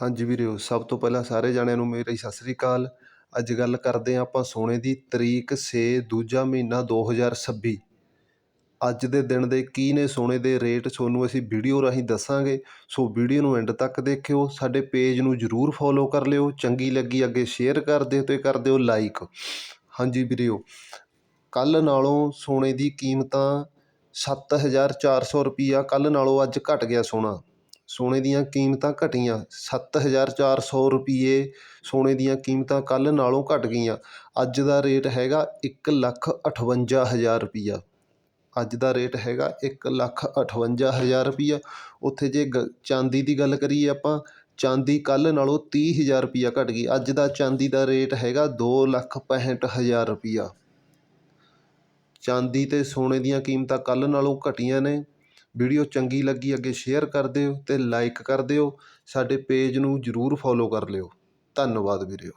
ਹਾਂਜੀ ਵੀਰਿਓ ਸਭ ਤੋਂ ਪਹਿਲਾਂ ਸਾਰੇ ਜਾਣਿਆਂ ਨੂੰ ਮੇਰੀ ਸਤਿ ਸ੍ਰੀ ਅਕਾਲ। ਅੱਜ ਗੱਲ ਕਰਦੇ ਹਾਂ ਆਪਾਂ ਸੋਨੇ ਦੀ ਤਰੀਕ 6 ਦੂਜਾ ਮਹੀਨਾ 2026 ਅੱਜ ਦੇ ਦਿਨ ਦੇ ਕੀ ਨੇ ਸੋਨੇ ਦੇ ਰੇਟ ਤੁਹਾਨੂੰ ਅਸੀਂ ਵੀਡੀਓ ਰਾਹੀਂ ਦੱਸਾਂਗੇ। ਸੋ ਵੀਡੀਓ ਨੂੰ ਐਂਡ ਤੱਕ ਦੇਖਿਓ, ਸਾਡੇ ਪੇਜ ਨੂੰ ਜਰੂਰ ਫੋਲੋ ਕਰ ਲਿਓ, ਚੰਗੀ ਲੱਗੀ ਅੱਗੇ ਸ਼ੇਅਰ ਕਰ ਦਿਓ ਤੇ ਕਰ ਦਿਓ ਲਾਈਕ। ਹਾਂਜੀ ਵੀਰਿਓ ਕੱਲ ਨਾਲੋਂ ਸੋਨੇ ਦੀ ਕੀਮਤਾਂ 7400 ਰੁਪਈਆ ਕੱਲ ਨਾਲੋਂ ਅੱਜ ਘਟ ਗਿਆ ਸੋਨਾ। ਸੋਨੇ ਦੀਆਂ ਕੀਮਤਾਂ ਘਟੀਆਂ। 7400 ਰੁਪਏ ਸੋਨੇ ਦੀਆਂ ਕੀਮਤਾਂ ਕੱਲ੍ਹ ਨਾਲੋਂ ਘਟ ਗਈਆਂ। ਅੱਜ ਦਾ ਰੇਟ ਹੈਗਾ 158000 ਰੁਪਈਆ। ਅੱਜ ਦਾ ਰੇਟ ਹੈਗਾ 158000 ਰੁਪਈਆ। ਉੱਥੇ ਜੇ ਗ, ਚਾਂਦੀ ਦੀ ਗੱਲ ਕਰੀਏ ਆਪਾਂ, ਚਾਂਦੀ ਕੱਲ੍ਹ ਨਾਲੋਂ ਤੀਹ ਹਜ਼ਾਰ ਰੁਪਈਆ ਘਟ ਗਈ। ਅੱਜ ਦਾ ਚਾਂਦੀ ਦਾ ਰੇਟ ਹੈਗਾ 265000 ਰੁਪਈਆ। ਚਾਂਦੀ ਅਤੇ ਸੋਨੇ ਦੀਆਂ ਕੀਮਤਾਂ ਕੱਲ੍ਹ ਨਾਲੋਂ ਘਟੀਆਂ ਨੇ। ਵੀਡੀਓ ਚੰਗੀ ਲੱਗੀ ਅੱਗੇ ਸ਼ੇਅਰ ਕਰ ਦਿਓ ਅਤੇ ਲਾਈਕ ਕਰ ਦਿਓ। ਸਾਡੇ ਪੇਜ ਨੂੰ ਜਰੂਰ ਫੋਲੋ ਕਰ ਲਿਓ। ਧੰਨਵਾਦ ਵੀਰਿਓ।